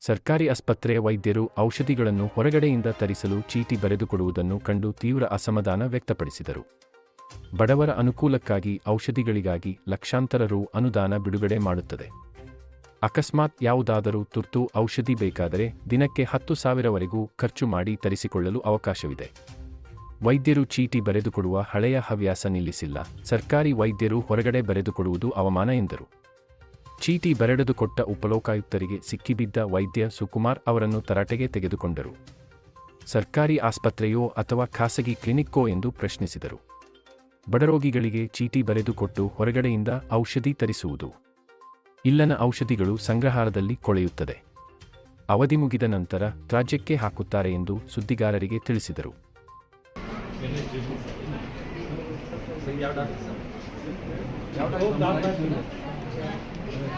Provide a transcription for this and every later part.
ಸರ್ಕಾರಿ ಆಸ್ಪತ್ರೆಯ ವೈದ್ಯರು ಔಷಧಿಗಳನ್ನು ಹೊರಗಡೆಯಿಂದ ತರಿಸಲು ಚೀಟಿ ಬರೆದುಕೊಡುವುದನ್ನು ಕಂಡು ತೀವ್ರ ಅಸಮಾಧಾನ ವ್ಯಕ್ತಪಡಿಸಿದರು. ಬಡವರ ಅನುಕೂಲಕ್ಕಾಗಿ ಔಷಧಿಗಳಿಗಾಗಿ ಲಕ್ಷಾಂತರ ರು ಅನುದಾನ ಬಿಡುಗಡೆ ಮಾಡುತ್ತದೆ. ಅಕಸ್ಮಾತ್ ಯಾವುದಾದರೂ ತುರ್ತು ಔಷಧಿ ಬೇಕಾದರೆ ದಿನಕ್ಕೆ ಹತ್ತು ಸಾವಿರವರೆಗೂ ಖರ್ಚು ಮಾಡಿ ತರಿಸಿಕೊಳ್ಳಲು ಅವಕಾಶವಿದೆ. ವೈದ್ಯರು ಚೀಟಿ ಬರೆದುಕೊಡುವ ಹಳೆಯ ಹವ್ಯಾಸ ನಿಲ್ಲಿಸಿಲ್ಲ. ಸರ್ಕಾರಿ ವೈದ್ಯರು ಹೊರಗಡೆ ಬರೆದುಕೊಡುವುದು ಅವಮಾನ ಎಂದರು. ಚೀಟಿ ಬರೆಡೆದುಕೊಟ್ಟ ಉಪಲೋಕಾಯುಕ್ತರಿಗೆ ಸಿಕ್ಕಿಬಿದ್ದ ವೈದ್ಯ ಸುಕುಮಾರ್ ಅವರನ್ನು ತರಾಟೆಗೆ ತೆಗೆದುಕೊಂಡರು. ಸರ್ಕಾರಿ ಆಸ್ಪತ್ರೆಯೋ ಅಥವಾ ಖಾಸಗಿ ಕ್ಲಿನಿಕ್ಕೋ ಎಂದು ಪ್ರಶ್ನಿಸಿದರು. ಬಡರೋಗಿಗಳಿಗೆ ಚೀಟಿ ಬರೆದುಕೊಟ್ಟು ಹೊರಗಡೆಯಿಂದ ಔಷಧಿ ತರಿಸುವುದು. ಇಲ್ಲನ ಔಷಧಿಗಳು ಸಂಗ್ರಹಾರದಲ್ಲಿ ಕೊಳೆಯುತ್ತದೆ. ಅವಧಿ ಮುಗಿದ ನಂತರ ರಾಜ್ಯಕ್ಕೆ ಹಾಕುತ್ತಾರೆ ಎಂದು ಸುದ್ದಿಗಾರರಿಗೆ ತಿಳಿಸಿದರು.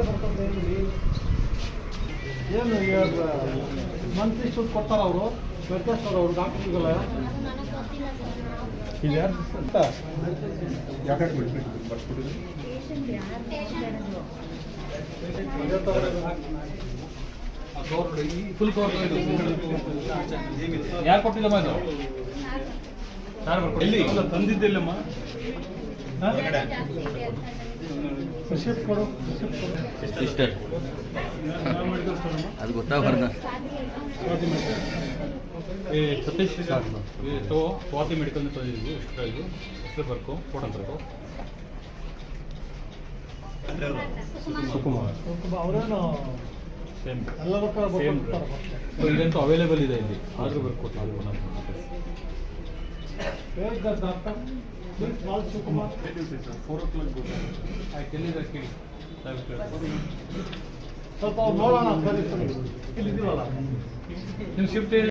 ಬರ್ತದೆ ಇಲ್ಲಿ ಏನು ಮಂತ್ಲಿ ಶುಲ್ಕ ಕೊಡ್ತಾರ ಅವರು ವೆಂಕಟೇಶ್ವರ ಅವರು ಡಾಕ್ಟ್ರಿಗೆಲ್ಲ ಫುಲ್ ಕವರ್ ಯಾರು ಕೊಟ್ಟಿದ್ದಮ್ಮ ಇದು? ಯಾರು ತಂದಿದ್ದಿಲ್ಲಮ್ಮ ಸಿಸ್ಟರ್. ಅದು ಗೊತ್ತಾಗ್ಬಾರ್ದ ಏ ಸತೀಶ್ ಏ, ತಗೋ ಸ್ವಾತಿ ಮೆಡಿಕಲ್ ತಂದಿದ್ವಿ ಎಷ್ಟು ಇದು ಹೆಸರು ಬರ್ಕೊ ಫೋಟೋ ತರ್ಕೊ ಸುಕುಮಾರ್. ಸೇಮ್ ಇದಂತೂ ಅವೈಲೇಬಲ್ ಇದೆ ಇಲ್ಲಿ. ಆದರೂ ಬರ್ಕೊಡ್ತಾರೆ ಹೇಗೆ ಡಾಕ್ಟರ್ ಪ್ಲೀಸ್ ಬಾಲ್ ಸುಕುಮಾರ್ ಫೋರ್ ಓ ಕ್ಲಾಕ್ ಆಯ್ತು ಎಲ್ಲಿದೆ ಕೇಳಿ ಸ್ವಲ್ಪ ಅವ್ರು ನೋಡೋಣ ಸರಿ ಸರಿ ಇಲ್ಲಿ ಇದೀವಲ್ಲ ನಿಮ್ಮ ಶಿಫ್ಟ್